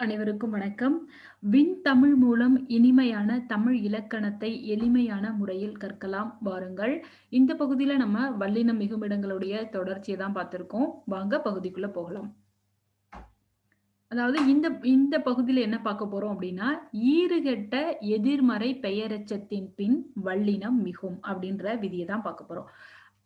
அனைவருக்கும் வணக்கம். விண்தமிழ் மூலம் இனிமையான தமிழ் இலக்கணத்தை எளிமையான முறையில் கற்கலாம் வாருங்கள். இந்த பகுதியில நம்ம வல்லினம் மிகுமிடங்களுடைய தொடர்ச்சியை தான் பார்த்திருக்கோம். வாங்க பகுதிக்குள்ள போகலாம். அதாவது இந்த இந்த பகுதியில என்ன பார்க்க போறோம் அப்படின்னா, ஈறுகெட்ட எதிர்மறை பெயரச்சத்தின் பின் வல்லினம் மிகும் அப்படின்ற விதியை தான் பார்க்க போறோம்.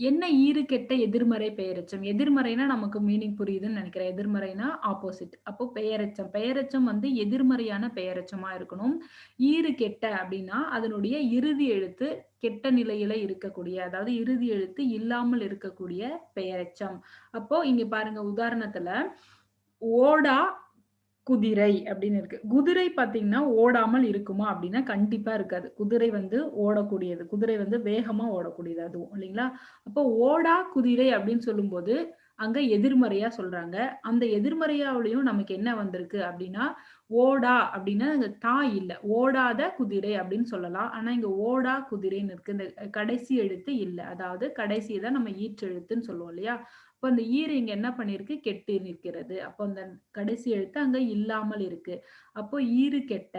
என்ன ஈறு கெட்ட எதிர்மறை பெயரெச்சம்? எதிர்மறைனா நமக்கு மீனிங் புரியுதுன்னு நினைக்கிறேன் எதிர்மறைனா ஆப்போசிட். அப்போ பெயரெச்சம். பெயரெச்சம் வந்து எதிர்மறையான பெயரெச்சமா இருக்கணும். ஈறு கெட்ட அப்படின்னா, அதனுடைய இறுதி எழுத்து கெட்ட நிலையில இருக்கக்கூடிய, அதாவது இறுதி எழுத்து இல்லாமல் இருக்கக்கூடிய பெயரெச்சம். அப்போ இங்க பாருங்க உதாரணத்துல, ஓடா குதிரை அப்படின்னு இருக்கு. குதிரை பார்த்தீங்கன்னா, ஓடாமல் இருக்குமா அப்படின்னா, கண்டிப்பா இருக்காது. குதிரை வந்து ஓடக்கூடியது. குதிரை வந்து வேகமா ஓடக்கூடியது அதுவும் இல்லைங்களா? அப்போ ஓடா குதிரை அப்படின்னு சொல்லும்போது, அங்க எதிர்மறையா சொல்றாங்க. அந்த எதிர்மறையாவிலையும் நமக்கு என்ன வந்திருக்கு அப்படின்னா, ஓடா அப்படின்னா அங்க தா இல்ல. ஓடாத குதிரை அப்படின்னு சொல்லலாம். ஆனா இங்க ஓடா குதிரைன்னு இருக்கு. இந்த கடைசி எழுத்து இல்ல. அதாவது கடைசியை தான் நம்ம ஈற்றெழுத்துன்னு சொல்லுவோம் இல்லையா? அப்ப அந்த ஈர் இங்க என்ன பண்ணியிருக்கு? கெட்டு நிற்கிறது. அப்போ அந்த கடைசி எழுத்து அங்க இல்லாமல் இருக்கு. அப்போ ஈறு கெட்ட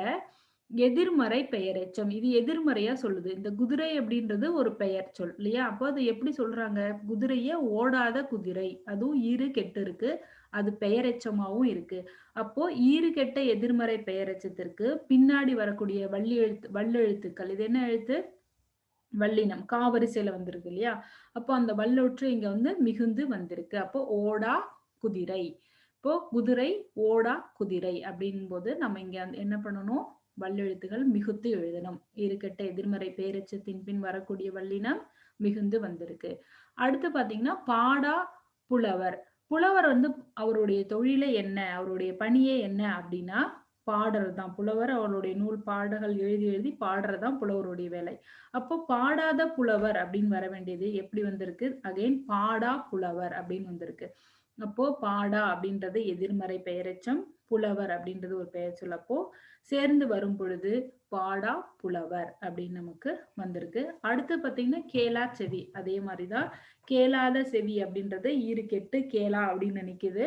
எதிர்மறை பெயரெச்சம். இது எதிர்மறையா சொல்லுது. இந்த குதிரை அப்படின்றது ஒரு பெயர் சொல் இல்லையா? அப்போ அது எப்படி சொல்றாங்க? குதிரைய ஓடாத குதிரை. அதுவும் ஈறு கெட்டு இருக்கு. அது பெயரெச்சமாவும் இருக்கு. அப்போ ஈறு கெட்ட எதிர்மறை பெயரெச்சத்திற்கு பின்னாடி வரக்கூடிய வள்ளி எழுத்து வல்லெழுத்துக்கள். இது என்ன எழுத்து? வல்லினம். காவரிசையில வந்திருக்கு இல்லையா? அப்போ அந்த வல்லொற்று இங்க வந்து மிகுந்து வந்திருக்கு. அப்போ ஓடா குதிரை. இப்போ குதிரை, ஓடா குதிரை அப்படிங்கும்போது நம்ம இங்க என்ன பண்ணணும்? வல்லெழுத்துகள் மிகுத்து எழுதணும். இருக்கட்ட எதிர்மறை பேரச்சத்தின் பின் வரக்கூடிய வல்லினம் மிகுந்து வந்திருக்கு. அடுத்து பாத்தீங்கன்னா பாடா புலவர். புலவர் வந்து அவருடைய தொழிலை என்ன? அவருடைய பணியே என்ன அப்படின்னா, பாடுறது தான். புலவர் அவருடைய நூல் பாடல்கள் எழுதி எழுதி பாடுறது தான் புலவருடைய வேலை. அப்போ பாடாத புலவர் அப்படின்னு வர வேண்டியது எப்படி வந்திருக்கு? அகைன் பாடா புலவர் அப்படின்னு வந்திருக்கு. அப்போ பாடா அப்படின்றது எதிர்மறை பெயரெச்சம். புலவர் அப்படின்றது ஒரு பெயர் அப்போ சேர்ந்து வரும் பொழுது பாடா புலவர் அப்படின்னு நமக்கு வந்திருக்கு. அடுத்து பார்த்தீங்கன்னா, கேளா செவி. அதே மாதிரிதான் தான் கேளாத செவி அப்படின்றது ஈறு கெட்டு கேளா அப்படின்னு நினைக்குது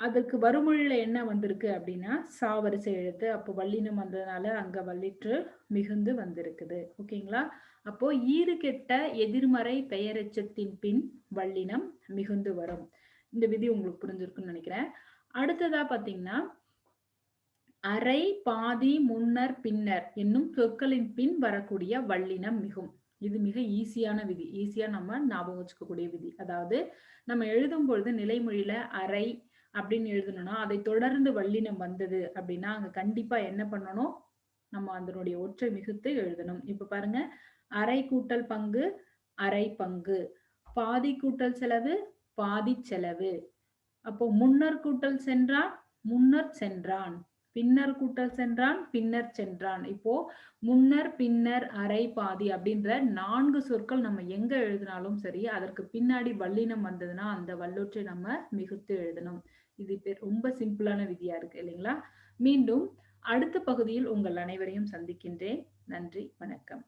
அதற்கு வறுமொழியில என்ன வந்திருக்கு அப்படின்னா, சாவரிசை எழுத்து. அப்போ வள்ளினம் வந்ததுனால அங்க வள்ளிற்று மிகுந்து வந்திருக்குது. ஓகேங்களா? அப்போ ஈறு கெட்ட எதிர்மறை பெயரெச்சத்தின் பின் வள்ளினம் மிகுந்து வரும். இந்த விதி உங்களுக்கு புரிஞ்சிருக்குன்னு நினைக்கிறேன் அடுத்ததா பார்த்தீங்கன்னா, அரை, பாதி, முன்னர், பின்னர் என்னும் சொற்களின் பின் வரக்கூடிய வள்ளினம் மிகும். இது மிக ஈஸியான விதி. ஈஸியா நம்ம ஞாபகம் வச்சுக்கக்கூடிய விதி. அதாவது நம்ம எழுதும் பொழுது நிலைமொழியில அரை அப்படின்னு எழுதணும்னா, அதை தொடர்ந்து வல்லினம் வந்தது அப்படின்னா, அங்க கண்டிப்பா என்ன பண்ணணும்? நம்ம அதனுடைய ஒற்றை மிகுத்து எழுதணும். இப்ப பாருங்க, அரை கூட்டல் பங்கு, அரை பங்கு. பாதி கூட்டல் செலவு, பாதி செலவு. அப்போ முன்னர் கூட்டல் சென்றான், முன்னர் சென்றான். பின்னர் கூட்டல் சென்றான், பின்னர் சென்றான். இப்போ முன்னர், பின்னர், அரை, பாதி அப்படின்ற நான்கு சொற்கள் நம்ம எங்க எழுதினாலும் சரி, அதற்கு பின்னாடி வல்லினம் வந்ததுன்னா, அந்த வல்லொற்றை நம்ம மிகுத்து எழுதணும். இது பெ ரொம்ப சிம்பிளான விதியா இருக்கு இல்லைங்களா? மீண்டும் அடுத்த பகுதியில் உங்கள் அனைவரையும் சந்திக்கின்றேன். நன்றி, வணக்கம்.